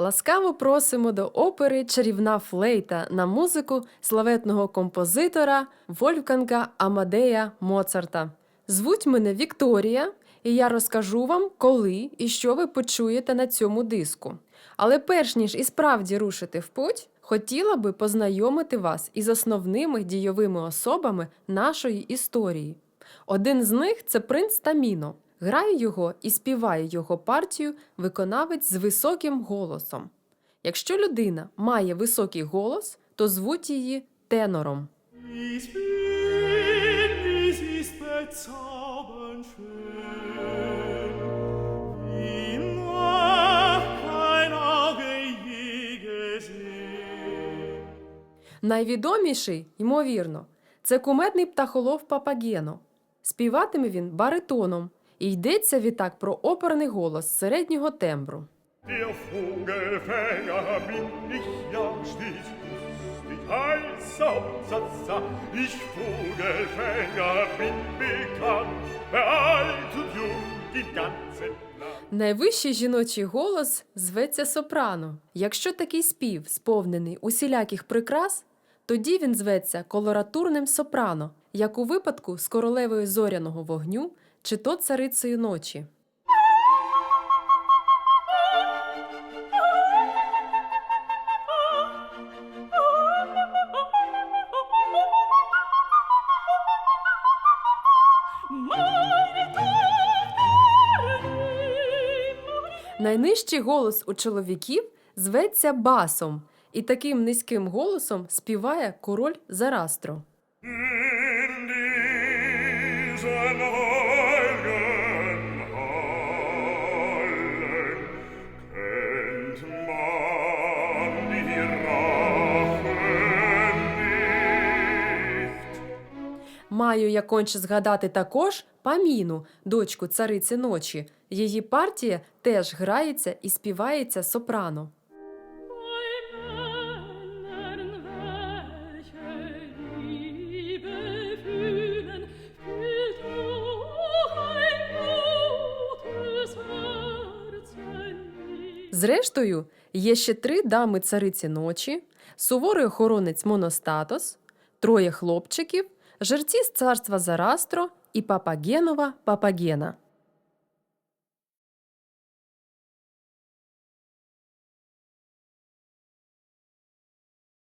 Ласкаво просимо до опери Чарівна флейта на музику славетного композитора Вольфганга Амадея Моцарта. Звуть мене Вікторія, і я розкажу вам, коли і що ви почуєте на цьому диску. Але перш ніж і справді рушити в путь, хотіла би познайомити вас із основними дійовими особами нашої історії. Один з них це принц Таміно. Грає його і співає його партію виконавець з високим голосом. Якщо людина має високий голос, то звуть її тенором. Найвідоміший, ймовірно, це кумедний птахолов Папагено. Співатиме він баритоном, і йдеться відтак про оперний голос середнього тембру. Найвищий жіночий голос зветься сопрано. Якщо такий спів сповнений усіляких прикрас, тоді він зветься колоратурним сопрано, як у випадку з королевою зоряного вогню чи то царицею ночі. Найнижчий голос у чоловіків зветься басом, і таким низьким голосом співає король Зарастро. Маю я конче згадати також Паміну, дочку цариці ночі. Її партія теж грається і співається сопрано. Зрештою, є ще три дами цариці ночі, суворий охоронець Моностатос, троє хлопчиків, жерці з царства Зарастро і Папагенова Папагена.